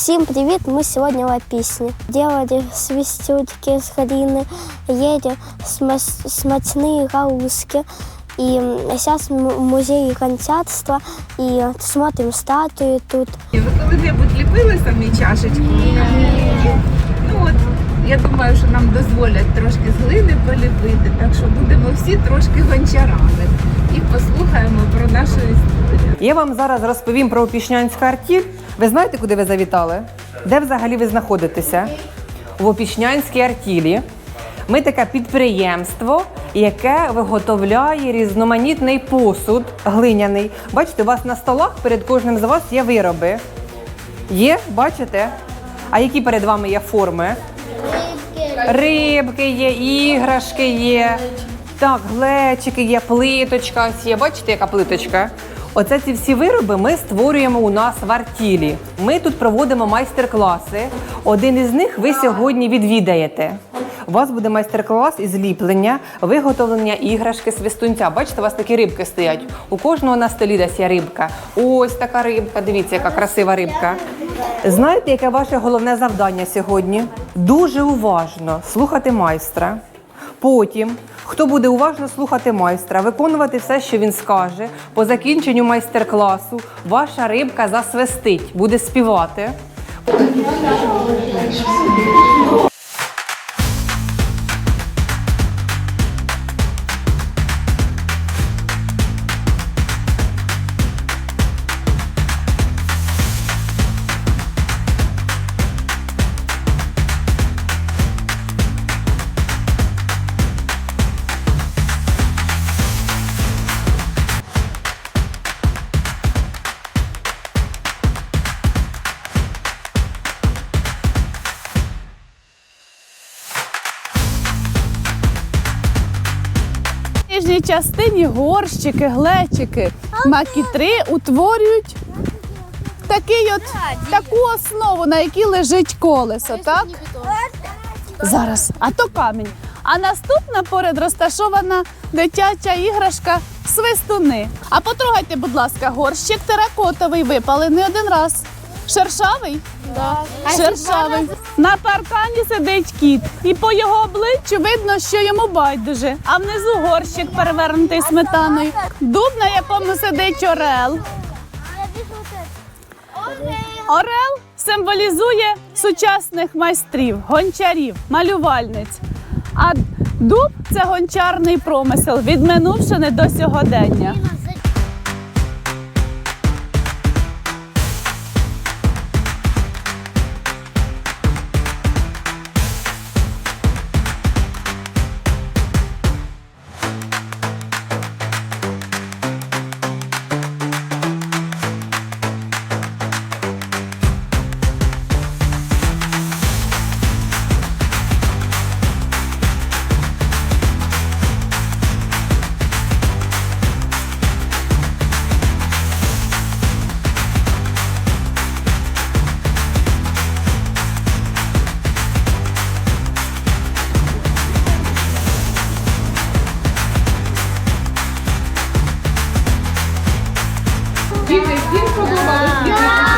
Всем привет! Мы сегодня в песне. Делали свистютки с глины, ели смас- смачные галузки. И сейчас в музее концертства и смотрим статуи тут. Ви коли-небудь ліпили самі чашечку? Ну от, я думаю, що нам дозволять трошки з глини поліпити, так що будемо всі трошки гончарами і послухаємо про нашу історію. Я вам зараз розповім про Опішнянську артіль. Ви знаєте, куди ви завітали? Де взагалі ви знаходитеся? В Опішнянській артілі. Ми таке підприємство, яке виготовляє різноманітний посуд глиняний. Бачите, у вас на столах перед кожним з вас є вироби. Є, бачите? А які перед вами є форми? Рибки є, іграшки є. Так, глечики є, плиточка є. Бачите, яка плиточка? Оце ці всі вироби ми створюємо у нас в артілі. Ми тут проводимо майстер-класи. Один із них ви сьогодні відвідаєте. У вас буде майстер-клас із ліплення, виготовлення іграшки свистунця. Бачите, у вас такі рибки стоять. У кожного на столі десь є рибка. Ось така рибка. Дивіться, яка красива рибка. Знаєте, яке ваше головне завдання сьогодні? Дуже уважно слухати майстра. Потім, хто буде уважно слухати майстра, виконувати все, що він скаже, по закінченню майстер-класу ваша рибка засвистить, буде співати. Нижній частині горщики, глечики, макітри утворюють такий от, таку основу, на якій лежить колесо, так? Зараз, а то камінь. А наступна поряд розташована дитяча іграшка свистуни. А потрогайте, будь ласка, горщик теракотовий випалений один раз. Шершавий? Шершавий. На паркані сидить кіт, і по його обличчю видно, що йому байдуже. А внизу горщик перевернутий сметаною. Дуб, на якому сидить орел. Орел символізує сучасних майстрів, гончарів, малювальниць. А дуб це гончарний промисел, від минувшини до сьогодення. Disney, Disney, Global,